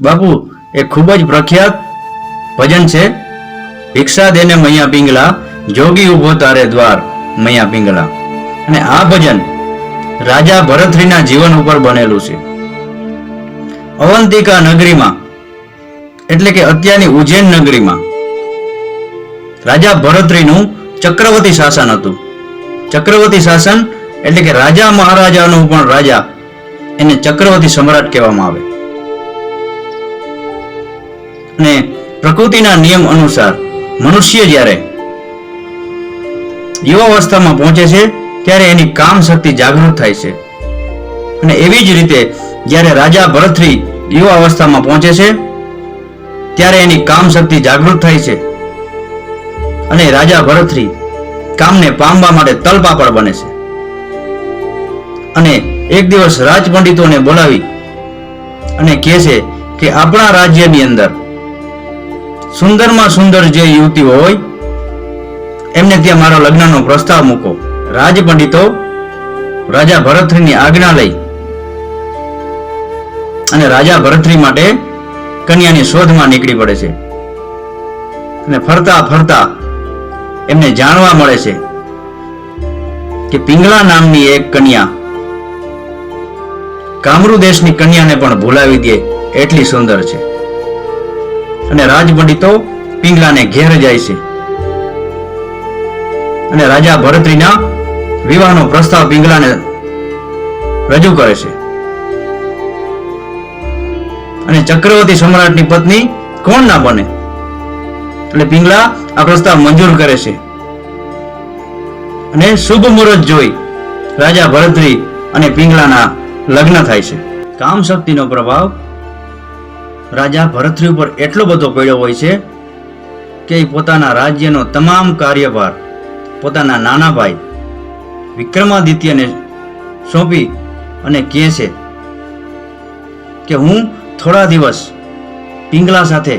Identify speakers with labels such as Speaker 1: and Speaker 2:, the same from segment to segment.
Speaker 1: બાપુ, એ ખૂબ જ પ્રખ્યાત ભજન છે. ભિક્ષા દેને મૈયા પિંગલા, જોગી ઊભો તારે દ્વાર, મૈયા પિંગલા. અને આ ભજન રાજા ભરતરીના જીવન ઉપર બનેલું છે. અવંતિકા નગરીમાં, એટલે કે અત્યારની ઉજ્જૈન નગરીમાં, રાજા ભરતરીનું ચક્રવર્તી શાસન હતું. ચક્રવર્તી શાસન એટલે કે રાજા મહારાજાનું પણ રાજા, એને ચક્રવર્તી સમ્રાટ કહેવામાં આવે. અને પ્રકૃતિના નિયમ અનુસાર મનુષ્ય જ્યારે યુવાવસ્થામાં પહોંચે છે, ત્યારે એની કામ શક્તિ જાગૃત થાય છે. અને એવી જ રીતે જ્યારે રાજા ભરતરી યુવા પહોંચે છે, ત્યારે એની કામ શક્તિ જાગૃત થાય છે. અને રાજા ભરતરી કામને પામવા માટે તલપાપડ બને છે. અને એક દિવસ રાજપંડિતોને બોલાવી અને કહે છે કે આપણા રાજ્યની અંદર સુંદરમાં સુંદર જે યુવતી હોય, એમને ત્યાં મારો લગ્નનો પ્રસ્તાવ મૂકો. રાજપંડિતો, રાજા ભરતરીની આજ્ઞા લઈ અને રાજા ભરતરી માટે કન્યાની શોધમાં નીકળી પડે છે. અને ફરતા ફરતા એમને જાણવા મળે છે કે પિંગલા નામની એક કન્યા કામરૂ દેશની કન્યાને પણ ભૂલાવી દે એટલી સુંદર છે. અને રાજપંડિતો પિંગલાને ઘેર જાય છે. અને રાજા ભરતરીના વિવાહનો પ્રસ્તાવ પિંગલાને રજૂ કરે છે. અને ચક્રવર્તી સમ્રાટની પત્ની કોણ ના બને? એટલે પિંગલા આ પ્રસ્તાવ મંજૂર કરે છે. અને શુભ મુહૂર્ત જોઈ રાજા ભરતરી અને પિંગલાના લગ્ન થાય છે. કામ શક્તિનો પ્રભાવ રાજા ભરતરી ઉપર એટલો બધો પડ્યો હોય છે કે એ પોતાના રાજ્યનો તમામ કાર્યભાર પોતાના નાના ભાઈ વિક્રમાદિત્યને સોંપી અને કહે છે કે હું થોડા દિવસ પિંગલા સાથે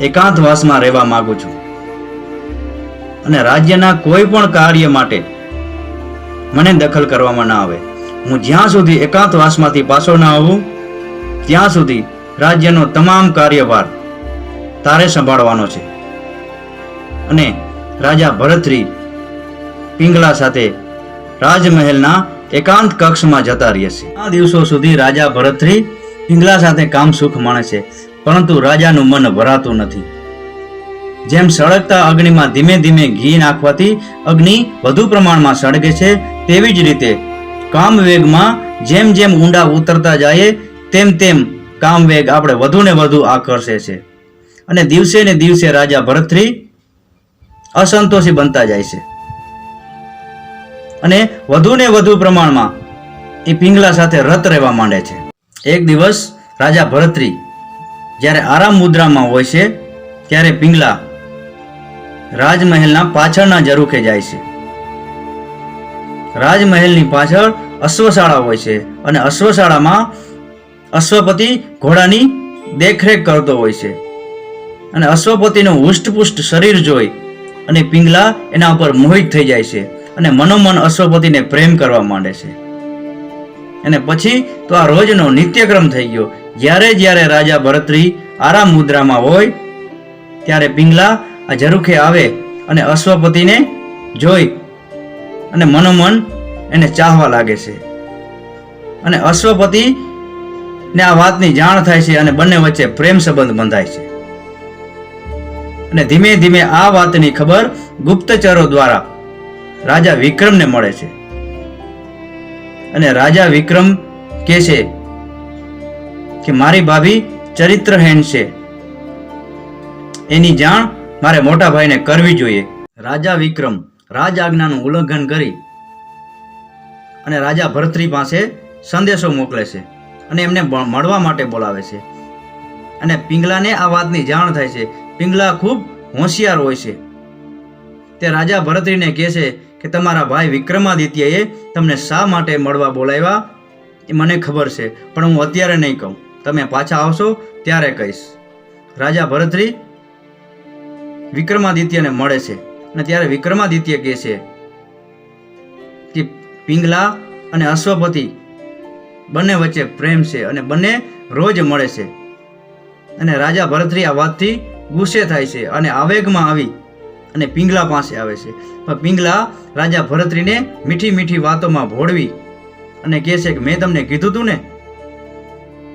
Speaker 1: એકાંતવાસમાં રહેવા માગું છું અને રાજ્યના કોઈ પણ કાર્ય માટે મને દખલ કરવામાં ના આવે. હું જ્યાં સુધી એકાંતવાસમાંથી પાછો ના આવું, ત્યાં સુધી રાજ્યનો તમામ કાર્યભાર તારે સંભાળવાનો છે. અને રાજા ભરતરી પિંગલા સાથે રાજમહેલના એકાંત કક્ષમાં જતા રહે છે. આ દિવસો સુધી રાજા ભરતરી પિંગલા સાથે કામ સુખ માણે છે, પરંતુ રાજાનું મન ભરાતું નથી. જેમ સળગતા અગ્નિમાં ધીમે ધીમે ઘી નાખવાથી અગ્નિ વધુ પ્રમાણમાં સળગે છે, તેવી જ રીતે કામ વેગમાં જેમ જેમ ઊંડા ઉતરતા જાય, તેમ તેમ કામ વેગ આપણે વધુ ને વધુ આકર્ષે છે. અને દિવસે ને દિવસે રાજા ભરતરી અસંતોષી બનતા જાય છે. અને વધુ ને વધુ પ્રમાણમાં એ પિંગલા સાથે રત રહેવા માંડે છે. એક દિવસ રાજા ભરતરી જ્યારે આરામ મુદ્રામાં હોય છે, ત્યારે પિંગલા રાજમહેલના પાછળના જરૂખે જાય છે. રાજમહેલની પાછળ અશ્વશાળા હોય છે અને અશ્વશાળામાં અશ્વપતિ ઘોડાની દેખરેખ કરતો હોય છે. અને અશ્વપતિનું હુષ્ટપુષ્ટ શરીર જોઈ અને પિંગલા એના ઉપર મોહિત થઈ જાય છે અને મનોમન અશ્વપતિને પ્રેમ કરવા માંડે છે. અને પછી તો આ રોજનો નિત્યક્રમ થઈ ગયો. જ્યારે જ્યારે રાજા ભરતરી આરામ મુદ્રામાં હોય, ત્યારે પિંગલા આ ઝરૂખે આવે અને અશ્વપતિને જોઈ અને મનોમન એને ચાહવા લાગે છે. અને અશ્વપતિ ને આ વાતની જાણ થાય છે અને બંને વચ્ચે પ્રેમ સંબંધ બંધાય છે. અને ધીમે ધીમે આ વાતની ખબર ગુપ્તચરો દ્વારા રાજા વિક્રમને મળે છે. અને રાજા વિક્રમ કહે છે કે મારી ભાભી ચરિત્રહીન છે. એની જાણ મારે મોટા ભાઈને કરવી જોઈએ. રાજા વિક્રમ રાજ આજ્ઞાનું ઉલ્લંઘન કરી અને રાજા ભરત્રી પાસે સંદેશો મોકલે છે. અને એમને મળવા માટે બોલાવે છે. અને પિંગલાને આ વાતની જાણ થાય છે. પિંગલા ખૂબ હોશિયાર હોય છે. તે રાજા ભરતરીને કહે છે કે તમારા ભાઈ વિક્રમાદિત્યએ તમને શા માટે મળવા બોલાવ્યા? એ મને ખબર છે, પણ હું અત્યારે નહીં કહું. તમે પાછા આવશો, ત્યારે કહીશ. રાજા ભરતરી વિક્રમાદિત્યને મળે છે. અને ત્યારે વિક્રમાદિત્ય કહે છે કે પિંગલા અને અશ્વપતિ બંને વચ્ચે પ્રેમ છે અને બંને રોજ મળે છે. અને રાજા ભરતરી આ વાતથી ગુસ્સે થાય છે અને આવેગમાં આવી અને પિંગલા પાસે આવે છે. પણ પિંગલા રાજા ભરતરીને મીઠી મીઠી વાતોમાં ભોળવી અને કહે છે કે, મેં તમને કીધું તું ને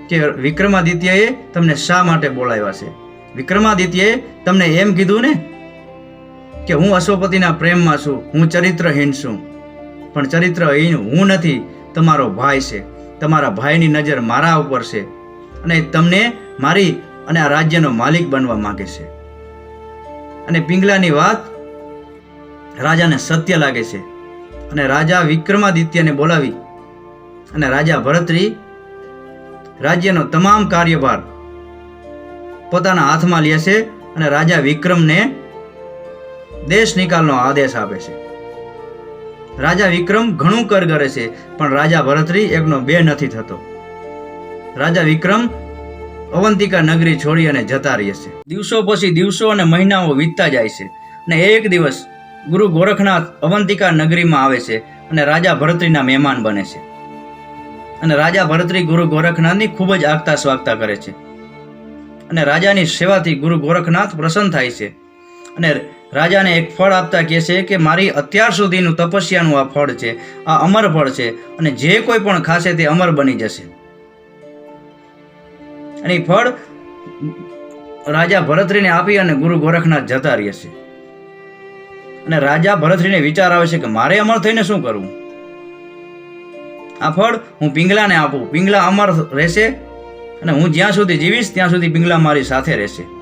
Speaker 1: કે વિક્રમાદિત્યએ તમને શા માટે બોલાવ્યા છે? વિક્રમાદિત્યએ તમને એમ કીધું ને કે હું અશ્વપતિના પ્રેમમાં છું, હું ચરિત્રહીન છું. પણ ચરિત્રહીન હું નથી, તમારો ભાઈ છે. તમારા ભાઈની નજર મારા ઉપર છે અને તમને મારી અને આ રાજ્યનો માલિક બનવા માગે છે. અને પિંગલાની વાત રાજાને સત્ય લાગે છે. અને રાજા વિક્રમાદિત્યને બોલાવી અને રાજા ભરતરી રાજ્યનો તમામ કાર્યભાર પોતાના હાથમાં લે છે અને રાજા વિક્રમને દેશ નિકાલનો આદેશ આપે છે. રાજા વિક્રમ ઘણું કર કરે છે, પણ રાજા ભરતરી એકનો બે નથી થતો. રાજા વિક્રમ અવંતિકા નગરી છોડી અને જતા રહે છે. દિવસો પછી દિવસો અને મહિનાઓ વીતતા જાય છે અને એક દિવસ ગુરુ ગોરખનાથ અવંતિકા નગરીમાં આવે છે અને રાજા ભરતરીના મહેમાન બને છે. અને રાજા ભરતરી ગુરુ ગોરખનાથની ખૂબ જ આગતા સ્વાગતા કરે છે. અને રાજાની સેવાથી ગુરુ ગોરખનાથ પ્રસન્ન થાય છે. અને રાજાને એક ફળ આપતા કહે છે કે મારી અત્યાર સુધીનું તપસ્યાનું આ ફળ છે, આ અમર ફળ છે અને જે કોઈ પણ ખાશે તે અમર બની જશે. અને એ ફળ રાજા ભરતરીને આપી અને ગુરુ ગોરખનાથ જતા રહે છે. અને રાજા ભરતરીને વિચાર આવે છે કે મારે અમર થઈને શું કરવું આ ફળ હું પિંગલાને આપું, પિંગલા અમર રહેશે અને હું જ્યાં સુધી જીવીશ ત્યાં સુધી પિંગલા મારી સાથે રહેશે.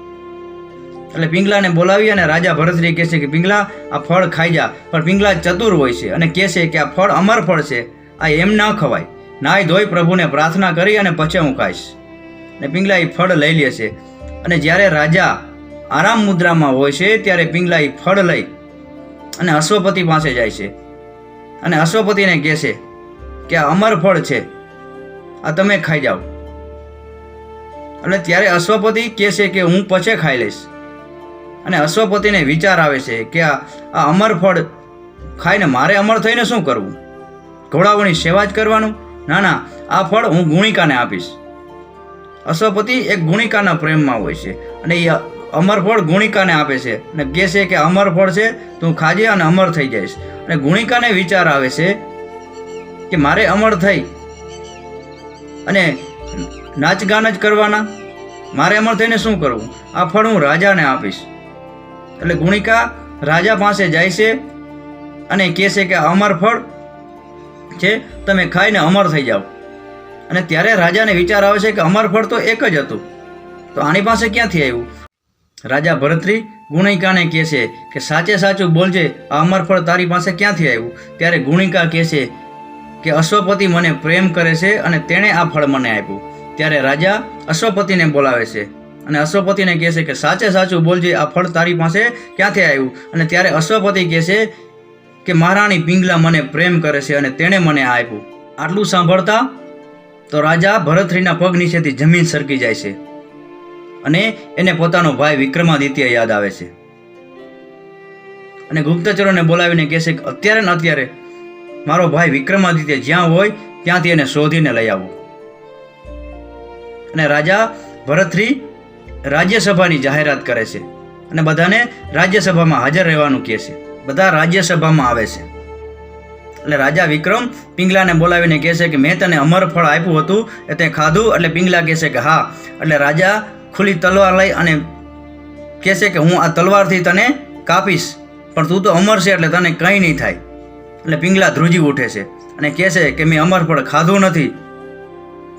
Speaker 1: એટલે પિંગલાને બોલાવી અને રાજા ભરતરી કહે છે કે, પિંગલા, આ ફળ ખાઈ જા. પણ પિંગલા ચતુર હોય છે અને કહે છે કે, આ ફળ અમર ફળ છે, આ એમ ન ખવાય. નાય ધોઈ પ્રભુને પ્રાર્થના કરી અને પછી હું ખાઈશ. અને પિંગલા એ ફળ લઈ લે છે. અને જ્યારે રાજા આરામ મુદ્રામાં હોય છે, ત્યારે પિંગલા એ ફળ લઈ અને અશ્વપતિ પાસે જાય છે. અને અશ્વપતિને કહે છે કે, આ અમર ફળ છે, આ તમે ખાઈ જાઓ. અને ત્યારે અશ્વપતિ કહે છે કે, હું પછી ખાઈ લઈશ. અને અશ્વપતિને વિચાર આવે છે કે આ આ અમર ફળ ખાઈને મારે અમર થઈને શું કરવું? ઘોડાઓની સેવા જ કરવાનું? ના ના, આ ફળ હું ગુણિકાને આપીશ. અશ્વપતિ એક ગુણિકાના પ્રેમમાં હોય છે અને એ અમર ફળ ગુણિકાને આપે છે અને કહે છે કે અમર ફળ છે, તું ખાજે અને અમર થઈ જઈશ. અને ગુણિકાને વિચાર આવે છે કે મારે અમર થઈ અને નાચગાન જ કરવાના? મારે અમર થઈને શું કરવું? આ ફળ હું રાજાને આપીશ. એટલે ગુણિકા રાજા પાસે જાય છે અને કહે છે કે અમર ફળ છે, તમે ખાઈને અમર થઈ જાઓ. અને ત્યારે રાજાને વિચાર આવે છે કે અમર ફળ તો એક જ હતું. તો આની પાસે ક્યાંથી આવ્યું? રાજા ભરતરી ગુણિકાને કહે છે કે સાચે સાચું બોલજે, આ અમર ફળ તારી પાસે ક્યાંથી આવ્યું? ત્યારે ગુણિકા કહે છે કે અશ્વપતિ મને પ્રેમ કરે છે અને તેણે આ ફળ મને આપ્યું. ત્યારે રાજા અશ્વપતિને બોલાવે છે. અને અશ્વપતિને કહે છે કે સાચે સાચું બોલજે, આ ફળ તારી પાસે ક્યાંથી આવ્યું? અને ત્યારે અશ્વપતિ કહે છે કે મહારાણી પિંગલા મને પ્રેમ કરે છે અને તેણે મને આ આપ્યું. આટલું સાંભળતા તો રાજા ભરતરીના પગ નીચેથી જમીન સરકી જાય છે અને એને પોતાનો ભાઈ વિક્રમાદિત્ય યાદ આવે છે. અને ગુપ્તચરોને બોલાવીને કહેશે કે અત્યારે ને અત્યારે મારો ભાઈ વિક્રમાદિત્ય જ્યાં હોય ત્યાંથી એને શોધીને લઈ આવો. અને રાજા ભરતરી રાજ્યસભાની જાહેરાત કરે છે અને બધાને રાજ્યસભામાં હાજર રહેવાનું કહે છે. બધા રાજ્યસભામાં આવે છે. એટલે રાજા વિક્રમ પિંગલાને બોલાવીને કહે છે કે મેં તને અમર ફળ આપ્યું હતું એ તે ખાધું, એટલે પિંગલા કહે છે કે હા. એટલે રાજા ખુલ્લી તલવાર લઈ અને કહે છે કે હું આ તલવારથી તને કાપીશ, પણ તું તો અમર છે એટલે તને કંઈ નહીં થાય. એટલે પિંગલા ધ્રુજી ઉઠે છે અને કહે છે કે મેં અમર ફળ ખાધું નથી,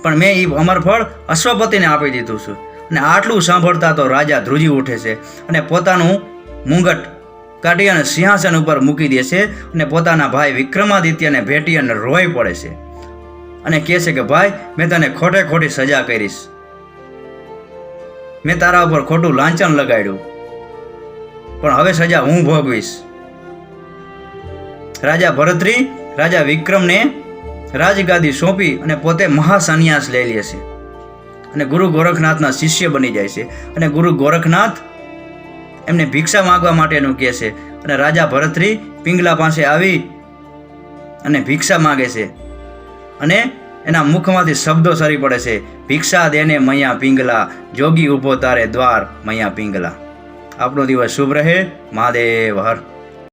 Speaker 1: પણ મેં એ અમર ફળ અશ્વપતિને આપી દીધું છું. અને આટલું સાંભળતા તો રાજા ધ્રુજી ઉઠે છે અને પોતાનું મુંગટ કાઢી અને સિંહાસન ઉપર મૂકી દે છે અને પોતાના ભાઈ વિક્રમાદિત્યને ભેટી અને રોઈ પડે છે. અને કહે છે કે, ભાઈ, મેં તને ખોટે ખોટી સજા કરીશ. મેં તારા ઉપર ખોટું લાંચન લગાડ્યું. પણ હવે સજા હું ભોગવીશ. રાજા ભરતરી રાજા વિક્રમને રાજગાદી સોંપી અને પોતે મહાસન્યાસ લઈ લે છે. અને ગુરુ ગોરખનાથના શિષ્ય બની જાય છે. અને ગુરુ ગોરખનાથ એમને ભિક્ષા માગવા માટેનું કહે છે. અને રાજા ભરતરી પિંગલા પાસે આવી અને ભિક્ષા માગે છે. અને એના મુખમાંથી શબ્દો સરી પડે છે. ભિક્ષા દેને મૈયા પિંગલા, જોગી ઊભો તારે દ્વાર મૈયા પિંગલા. આપણો દિવસ શુભ રહે. મહાદેવ, હર.